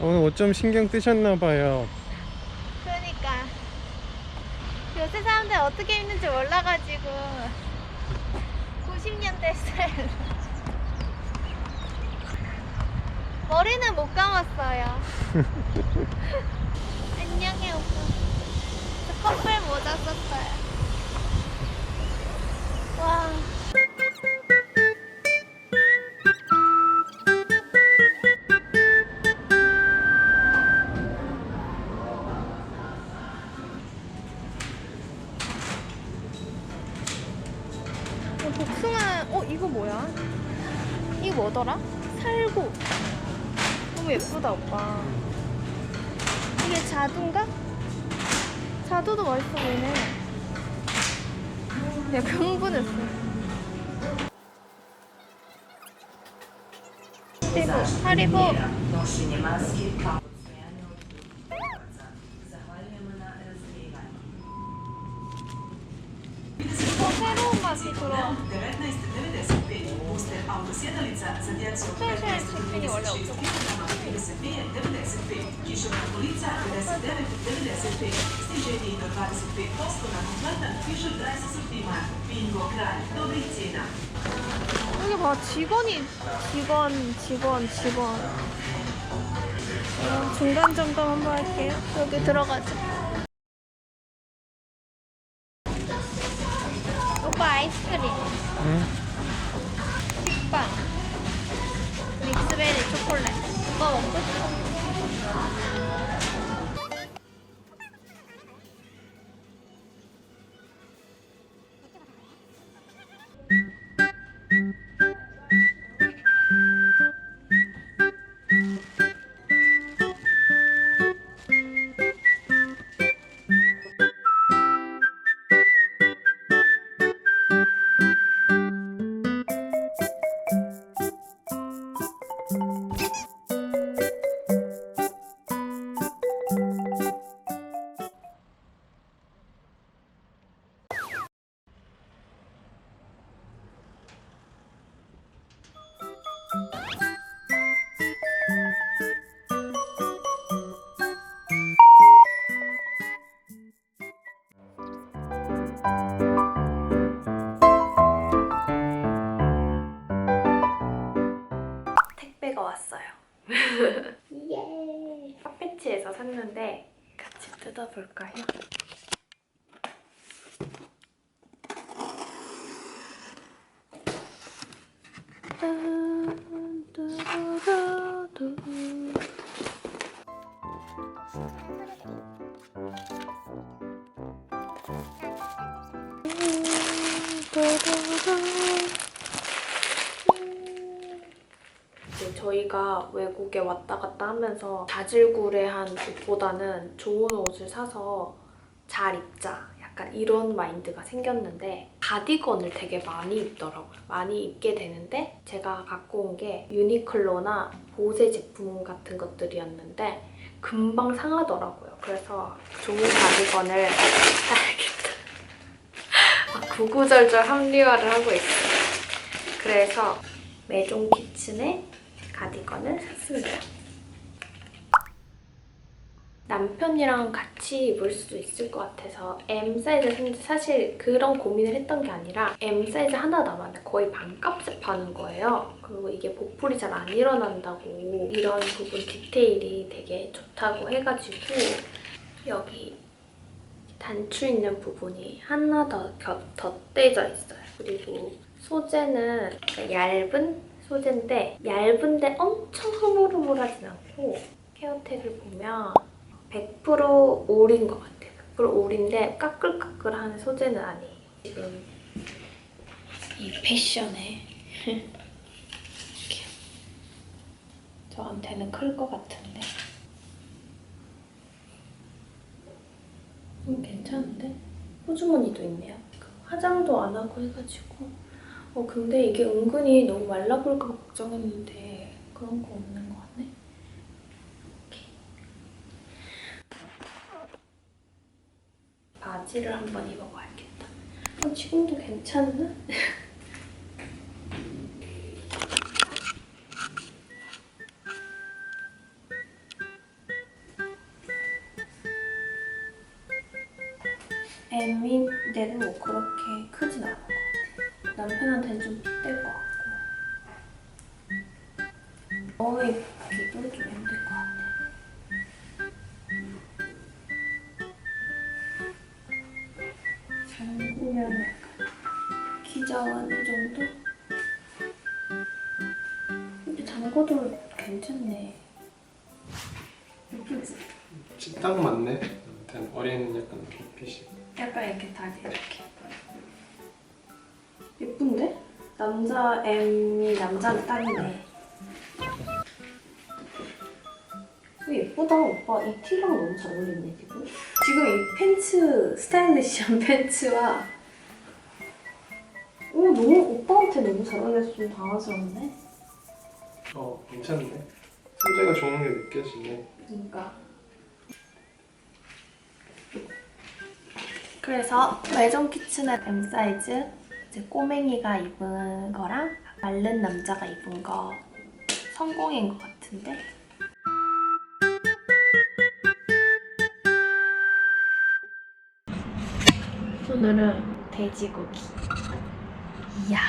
오늘 옷 좀 신경 뜨셨나 봐요. 그러니까. 요새 사람들 어떻게 입는지 몰라가지고 90년대 스타일 머리는 못 감았어요. 안녕해 오빠. 저 커플 모자 썼어요 자두인가? 자두도 맛있어 보이네. 약간 흥분했어. 하리보, 하리보. Sjedalica za djecu od 네, 15 네, do 네, 원래 36 kg 32,95. Kišovna polica 59,95. Sniženje do 25% na kompletan Fisher Price sortiman. Bingo kralj. Dobrih cijena. 여기 봐, 직원이, 직원, 직원, 직원. 어, 중간 점검 한번 할게요. 여기 들어가자. 오빠 아이스크림. 응? 식빵. 믹스베리 초콜릿. 오빠 먹고 싶어? 뜯어볼까요? 저희가 외국에 왔다 갔다 하면서 자질구레한 옷보다는 좋은 옷을 사서 잘 입자. 약간 이런 마인드가 생겼는데 가디건을 되게 많이 입더라고요. 많이 입게 되는데 제가 갖고 온 게 유니클로나 보세 제품 같은 것들이었는데 금방 상하더라고요. 그래서 좋은 가디건을 사야겠다. 아, 구구절절 합리화를 하고 있어요. 그래서 메종 키친의 가디건을 샀습니다. 남편이랑 같이 입을 수도 있을 것 같아서 M 사이즈 샀는데 사실 그런 고민을 했던 게 아니라 M 사이즈 하나 남았는데 거의 반값에 파는 거예요. 그리고 이게 보풀이 잘 안 일어난다고 이런 부분 디테일이 되게 좋다고 해가지고 여기 단추 있는 부분이 하나 더 겹, 덧대져 있어요. 그리고 소재는 얇은 소재인데 얇은데 엄청 흐물흐물하진 않고 케어텍을 보면 100% 올인 것 같아요. 100% 올인데 까끌까끌한 소재는 아니에요. 지금 이 패션에 저한테는 클 것 같은데 음, 괜찮은데? 호주머니도 있네요. 화장도 안 하고 해가지고 어 근데 이게 은근히 너무 말라볼까 걱정했는데 그런 거 없는 거 같네? 바지를 한번 입어봐야겠다. 어, 지금도 괜찮나? 애미인데, 뭐 그렇게 크진 않아. 남편한테는 좀 핏될 것 같고. 너무 입기도 좀 힘들 것 같아. 기저은 이 정도? 근데 장고도 괜찮네. 예쁘지? 딱 맞네. 어린 약간 빛이. 약간 이렇게 다리 이렇게. 남자 M이 남자는 딱이네. 이거 예쁘다 오빠. 이 티랑 너무 잘 어울리네 지금. 지금 이 팬츠 스타일리시한 팬츠와 오 너무 오빠한테 너무 잘 어울려서 좀 당황스럽네. 어 괜찮네. 소재가 좋은 게 느껴지네. 그러니까. 그래서 외전 키친의 M 사이즈 이제 꼬맹이가 입은 거랑 마른 남자가 입은 거 성공인 것 같은데. 오늘은 돼지고기. 이야.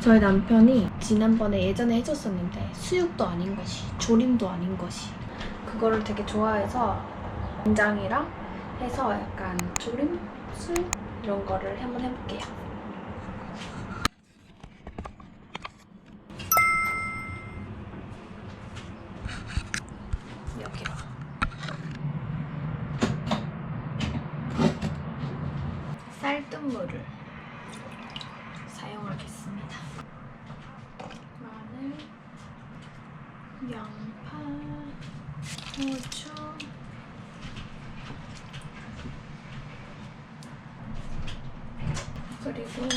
저희 남편이 지난번에 예전에 해줬었는데 수육도 아닌 것이 조림도 아닌 것이 그거를 되게 좋아해서 된장이랑 해서 약간 조림? 수육? 이런 거를 한번 해볼게요 여기로 쌀뜨물을 사용하겠습니다. 마늘, 양파, 후추, 그리고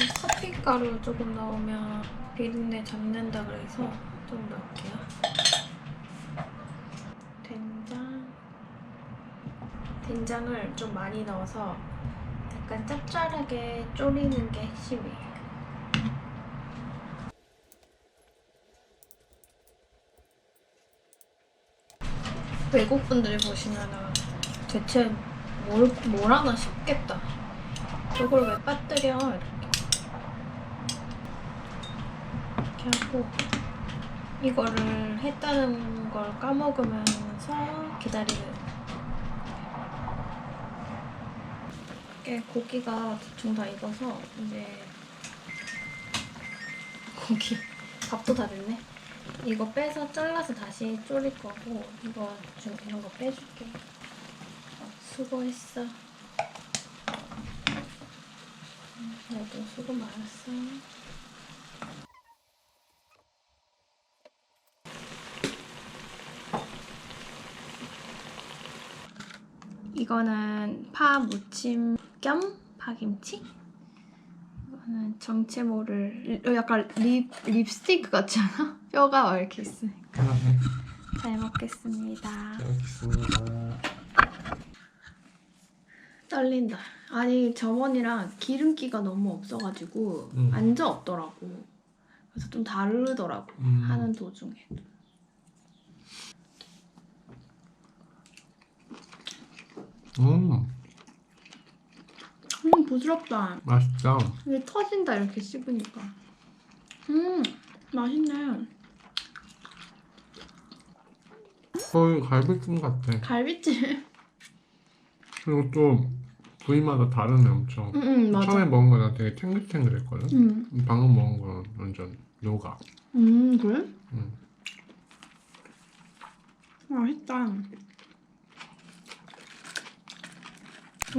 커피가루 조금 넣으면 비린내 잡는다 그래서 좀 넣을게요. 된장, 된장을 좀 많이 넣어서 약간 짭짤하게 졸이는 게 핵심이에요. 외국 분들이 보시면은 대체 뭘, 뭘 하나 싶겠다. 저걸 왜 빠뜨려? 이렇게. 이렇게 하고 이거를 했다는 걸 까먹으면서 기다리는 이게 고기가 대충 다 익어서 이제 고기 밥도 다 됐네. 이거 빼서 잘라서 다시 졸일 거고 이거 좀 이런 거 빼줄게. 수고했어. 음, 너도 수고 많았어. 이거는 파 무침 겸 파김치? 이거는 정체모를 어, 약간 립, 립스틱 같지 않아? 뼈가 이렇게 있으니까 잘 먹겠습니다 잘 먹겠습니다. 떨린다 아니 저번이랑 기름기가 너무 없어가지고 음. 앉아 없더라고 그래서 좀 다르더라고 음. 하는 도중에 음 음 부드럽다 맛있다. 이게 터진다 이렇게 씹으니까 음 맛있네 거의 갈비찜 같아. 갈비찜 그리고 또 부위마다 다르네 엄청. 응응 맞아 처음에 먹은 거는 되게 탱글탱글했거든. 음. 방금 먹은 거는 완전 녹아. 음 그래? 음. 맛있다.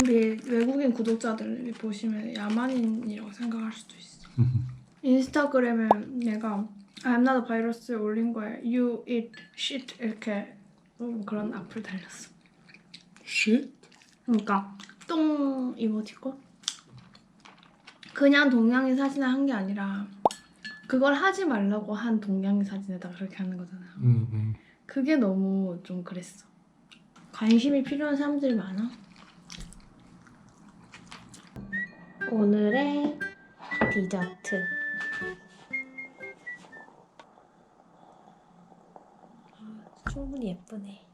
우리 외국인 구독자들 보시면 야만인이라고 생각할 수도 있어. 인스타그램에 내가 I'm not a virus를 올린 거에 You eat shit 이렇게 그런 악플 달렸어. 쉿? 그러니까 똥 이모티콘? 그냥 동양인 사진을 한 게 아니라 그걸 하지 말라고 한 동양인 사진에다 그렇게 하는 거잖아. 음, 음. 그게 너무 좀 그랬어. 관심이 필요한 사람들이 많아. 오늘의 디저트. 아, 충분히 예쁘네.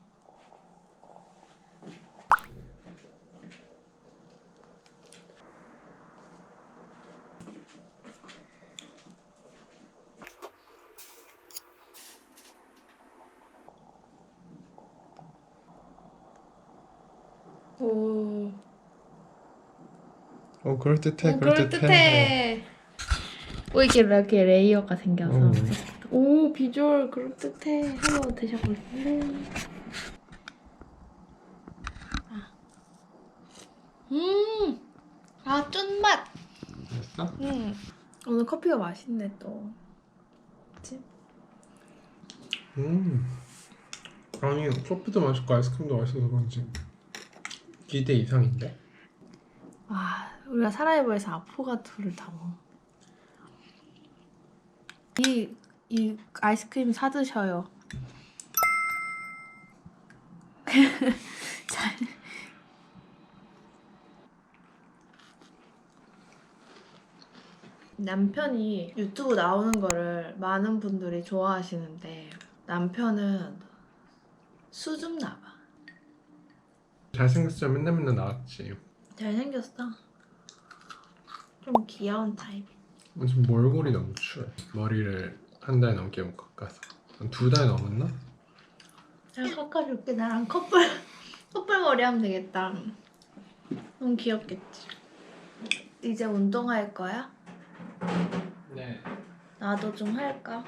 오. 어 그럴듯해 오, 그럴듯해. 오 이게 이렇게 레이어가 생겨서. 음. 오 비주얼 그럴듯해. 한번 드셔볼래요? 아. 음. 아 쫀맛. 됐어? 음. 오늘 커피가 맛있네 또. 그치? 음 아니 커피도 맛있고 아이스크림도 맛있어서 그런지 기대 이상인데? 와 우리가 사라이버에서 아포가토를 다 먹어. 이, 이 아이스크림 사드셔요. 잘. 남편이 유튜브 나오는 거를 많은 분들이 좋아하시는데 남편은 수줍나 봐. 잘생겼으면 맨날 맨날 나왔지 잘생겼어. 좀 귀여운 타입. 요즘 몰골이 너무 추해 머리를 한 달 넘게 못 깎아서 한두달 넘었나? 잘 깎아줄게. 나랑 커플 커플 머리 하면 되겠다. 너무 귀엽겠지. 이제 운동할 거야? 네 나도 좀 할까?